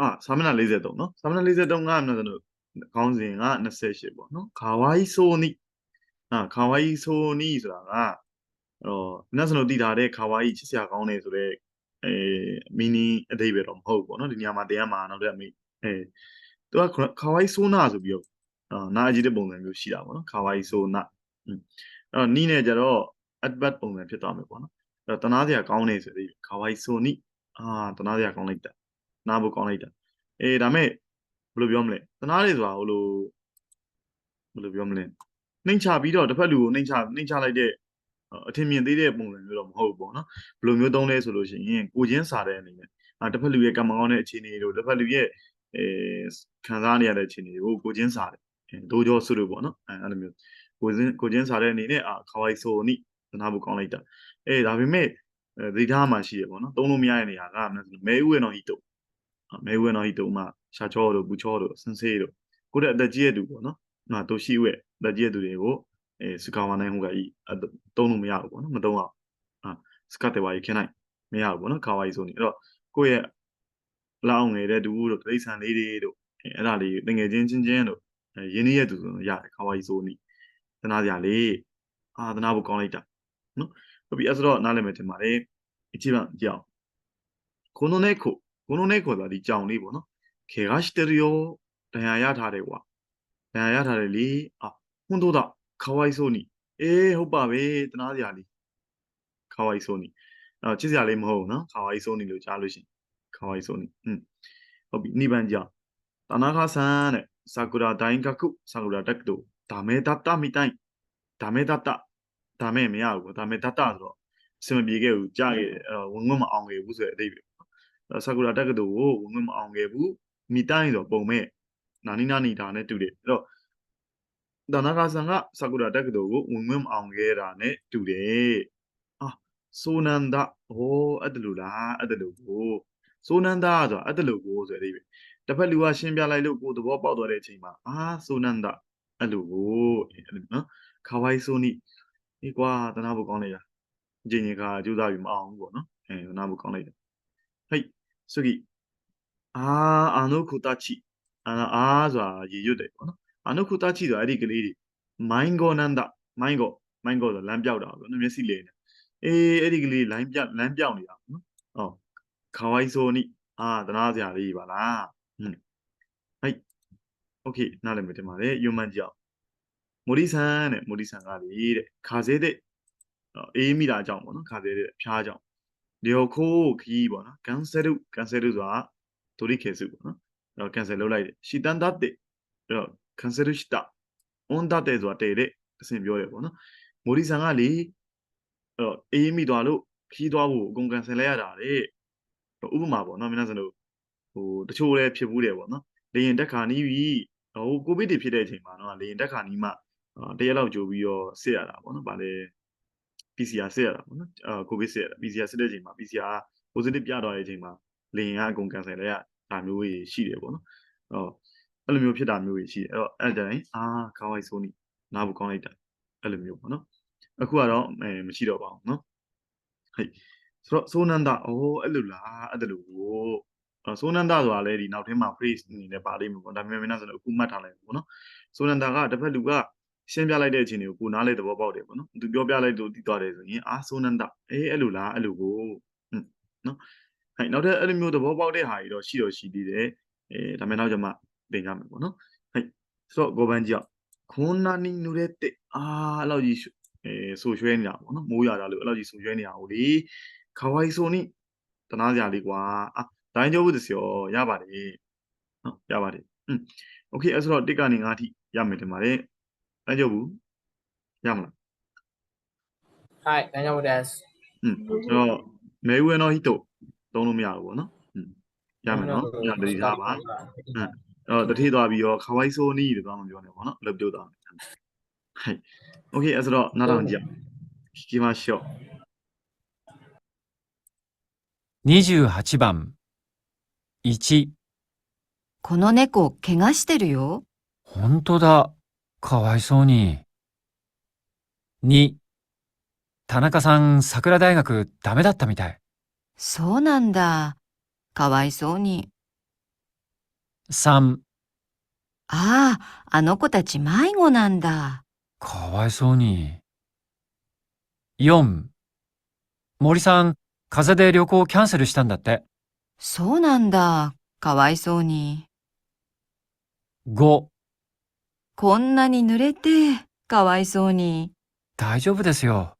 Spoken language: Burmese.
အာစာမျက်နှာ43နော်စာမျက်နှာ43ကမနတို့ခေါင်းစဉ်က28ပေါ့နော်ခါဝိုင်းဆိုနီအာခါဝိုင်းဆိုနီဆိုတာကအဲ့တော့မနစနိုတည်ထားတဲ့ခါဝိုင်းချစ်စရာကောင်းတယ်ဆိုတော့အဲမီနီအဓိပ္ပာယ်တော့မဟုတ်ဘူးပေါ့နော်ဒီနေရာမှာတရားမှာနောက်တစ်မိအဲသူကခါဝိုင်းဆိုနာဆိုပြီးတော့အာနာအကြီးတဲ့ပုံစံမျိုးရှိတာပေါ့နော်ခါဝိုင်းဆိုနာအဲ့တော့နီးနဲ့ကြတော့ adverb ပုံစံဖြစ်သွားမယ်ပေါ့နော်အဲ့တော့တနာစရာကောင်းတယ်ဆိုပြီးခါဝိုင်းဆိုနီအာတနာစရာကောင်းလိုက်တာ နားဖို့ကောင်းလိုက်တာအေးဒါမဲ့ဘယ်လိုပြောမလဲတနာတယ်ဆိုတာဟိုလိုဘယ်လိုပြောမလဲနှိမ့်ချပြီးတော့တစ်ဖက်လူကိုနှိမ့်ချနှိမ့်ချလိုက်တဲ့အထင်မြင်သေးတဲ့ပုံစံမျိုးတော့မဟုတ်ဘူးပေါ့နော်ဘယ်လိုမျိုးသုံးလဲဆိုလို့ရှိရင်ကိုချင်းစာတဲ့အနေနဲ့အာတစ်ဖက်လူရဲ့ကံမကောင်းတဲ့အခြေအနေတို့တစ်ဖက်လူရဲ့အဲခံစားနေရတဲ့အခြေအနေတွေကိုကိုချင်းစာတယ်ဒိုးကြောဆုလို့ပေါ့နော်အဲအဲ့လိုမျိုးကိုချင်းကိုချင်းစာတဲ့အနေနဲ့အာခဝိုင်ဆိုနိသနာဖို့ကောင်းလိုက်တာအေးဒါပေမဲ့ဒိထားမှရှိရပေါ့နော်သုံးလို့မရတဲ့နေရာကမဲဥဝဲတော်ဟီတု မဲဝဲနော်ဟိတုံမရှာချောတို့ဘူချောတို့စင်စေးတို့ကိုတဲ့အသက်ကြီးရဲ့သူပေါ့နော်နာတို့ရှိဝဲအသက်ကြီးရဲ့သူတွေကိုအဲစကာဝါနိုင်ဟိုကဤတုံးလို့မရဘူးပေါ့နော်မတုံးအောင်အာစကတဲ့ဝါယူခင်းနိုင်မရဘူးပေါ့နော်ကာဝါယူဆိုနေအဲ့တော့ကိုယ့်ရဲ့လောင်းငယ်တဲ့သူတို့တိရစ္ဆာန်လေးတွေတို့အဲ့ဒါလေးငငယ်ချင်းချင်းချင်းတို့ရင်းနှီးရတူဆိုရတယ်ကာဝါယူဆိုနေသနာစရာလေးအာသနာဖို့ကောင်းလိုက်တာနော်ပြီးအဲ့ဆိုတော့နားလည်မယ်ထင်ပါတယ်အခြေခံကြည့်အောင်ခုနနဲ့ခု 고노네 거다 이 장리 보노 걔가 시테리오 다야야 다래와 다야야 다래리 아 혼도다 가와이소니 에 호빠베 뜨나지아리 가와이소니 아 지지아리 뭐 하나 가와이소니로 자르신 가와이소니 음 호비 니반자 타나가산의 사쿠라 다인가쿠 사쿠라 닥도 다메다타 미타이 다메다타 다메မရဘူးဒါပေမဲ့တတဆိုတော့အဆင်မပြေခဲ့ဘူးကြားခဲ့အဲ့တော့ဝင်ငွတ်မအောင်ခဲ့ဘူးဆိုတဲ့အဓိပ္ပာယ် ဆာကူရာတက္ကသိုလ်ကိုဝင်ခွင့်မအောင်ခဲ့ဘူးမိတိုင်းဆိုပုံမဲ့နာနီနာနီတာနဲ့တူတယ်အဲ့တော့ဒါနာကာဆန်ကဆာကူရာတက္ကသိုလ်ကိုဝင်ခွင့်မအောင်ခဲ့တာနဲ့တူတယ်အာဆိုနန္ဒဟောအဲ့ဒါလို့လားအဲ့ဒါလို့ကိုဆိုနန္ဒဆိုတာအဲ့ဒါလို့ကိုဆိုတဲ့အဓိပ္ပာယ်တစ်ဖက်လူကရှင်းပြလိုက်လို့ကိုသဘောပေါက်သွားတဲ့အချိန်မှာအာဆိုနန္ဒအဲ့လိုကိုအဲ့လိုနော်ခါဝိုင်းဆိုနီဒီကွာတနာဖို့ကောင်းလိုက်တာအချိန်ကြီးကကြိုးစားပြီးမအောင်ဘူးပေါ့နော်အဲနားဖို့ကောင်းလိုက်တယ်ဟိတ် စုကြီးအာအာနုခုတချီအာအာဆိုတာရေရွတ်တယ်ပေါ့နော်အာနုခုတချီဆိုတာအဲ့ဒီကလေးတွေမိုင်းဂောနန္ဒမိုင်းဂောမိုင်းဂောဆိုလမ်းပြောက်တာပေါ့နော်မျက်စိလေးနေအေးအဲ့ဒီကလေးလိုင်းပြောက်လမ်းပြောက်နေတာပေါ့နော်ဟောခါဝိုင်းဆိုနိအာတနာစရာလေးပါလားဟွန်းဟိတ်โอเคနားလည်မယ်တင်ပါတယ်ယွန်မန်ကြောက်မိုဒီဆန်တဲ့မိုဒီဆန်ကလေတဲ့ခါစေးတဲ့ အေးမိတာကြောင့်ပေါ့နော်ခါသေးတဲ့ဖျားကြောင့် လျော်ခိုးခီးပေါ့နော်ကန်ဆယ်ရုကန်ဆယ်ရုဆိုတာဒိုရိခေစုပေါ့နော်အဲ့တော့ကန်ဆယ်လုပ်လိုက်တယ်ရှီတန်ဒတ်တဲ့အဲ့တော့ကန်ဆယ်ရုရှိတာအွန်ဒတ်တဲ့ဆိုတာတဲ့တဲ့အဆင်ပြောတယ်ပေါ့နော်မိုဒီဆန်ကလေအဲ့တော့အေးမိသွားလို့ခီးသွားဖို့အကုန်ကန်ဆယ်လိုက်ရတာတဲ့ဥပမာပေါ့နော်မင်းတို့ဆိုလို့ဟိုတချို့လည်းဖြစ်ဘူးတယ်ပေါ့နော်လေရင်တက်ခါနီးပြီးဟိုကိုဗစ်တွေဖြစ်တဲ့အချိန်မှာတော့လေရင်တက်ခါနီးမှတရက်လောက်ကြိုပြီးတော့စစ်ရတာပေါ့နော်ဗာလေ PCR စစ်ရတာပေါ့နော်အာကိုဗစ်စစ်ရတာ PCR စစ်တဲ့အချိန်မှာ PCR positive ပြသွားတဲ့အချိန်မှာလေရင်ကအကုန်ကန်ဆယ်လိုက်ရတာမျိုးကြီးရှိတယ်ပေါ့နော်အဲ့တော့အဲ့လိုမျိုးဖြစ်တာမျိုးကြီးရှိတယ်အဲ့တော့အဲ့ဒါတိုင်းအာခေါင်းဝိုက်ဆိုးနေနားဘူးကောင်းလိုက်တာအဲ့လိုမျိုးပေါ့နော်အခုကတော့အဲမရှိတော့ပါဘူးနော်ဟဲ့ဆိုတော့ဆိုနန္ဒအိုးအဲ့လိုလားအဲ့လိုကိုဆိုနန္ဒဆိုတာလည်းဒီနောက်ထင်းမှာ phrase အနေနဲ့ပါလိမ့်မယ်ပေါ့ဒါပေမဲ့မင်းကဆိုတော့အခုမှတ်ထားလိုက်ပေါ့နော်ဆိုနန္ဒကတစ်ဖက်လူက ရှင်းပြလိုက်တဲ့အချိန်တွေကိုကိုနားလေသဘောပေါက်တယ်ပေါ့နော်သူပြောပြလိုက်လို့တည်သွားတယ်ဆိုရင်အာဆိုနန္ဒအေးအဲ့လိုလားအဲ့လိုကိုဟွန်းနော်ဟဲ့နောက်ထပ်အဲ့လိုမျိုးသဘောပေါက်တဲ့ဟာကြီးတော့ရှိတော့ရှိသေးတယ်အဲဒါမဲ့နောက်ကျမှသင်ကြမယ်ပေါ့နော်ဟဲ့ဆိုတော့ကိုပန်းကြောက်ခွန်နာနီနူတဲ့တဲ့အာအဲ့လောက်ကြီးအဲဆိုရွှဲနေတာပေါ့နော်မိုးရတာလို့အဲ့လောက်ကြီးဆိုရွှဲနေတာဟိုလေခဝိုင်ဆိုနိတနာစရာလေးကွာအာတိုင်းကျုပ်သစီရောရပါတယ်နော်ရပါတယ်อืมโอเคအဲ့ဆိုတော့တစ်ကနေ9ထိရမယ်တင်ပါတယ် 大丈夫？はい、大丈夫です。うん。じゃ、目上の人、どのみあるわ。うん。やめな。やめな。うん。あ、だてだびよ、かわいそうにいのよね。な、レブドだ。はい。OK、それは、ならんじゃ。聞きましょう。28番。1。この猫、怪我してるよ。ほんとだ。かわいそうに。2、田中さん、桜大学ダメだったみたい。そうなんだ。かわいそうに。3、ああ、あの子たち迷子なんだ。かわいそうに。4、森さん、風邪で旅行キャンセルしたんだって。そうなんだ。かわいそうに。5、こんなに濡れて、かわいそうに。大丈夫ですよ。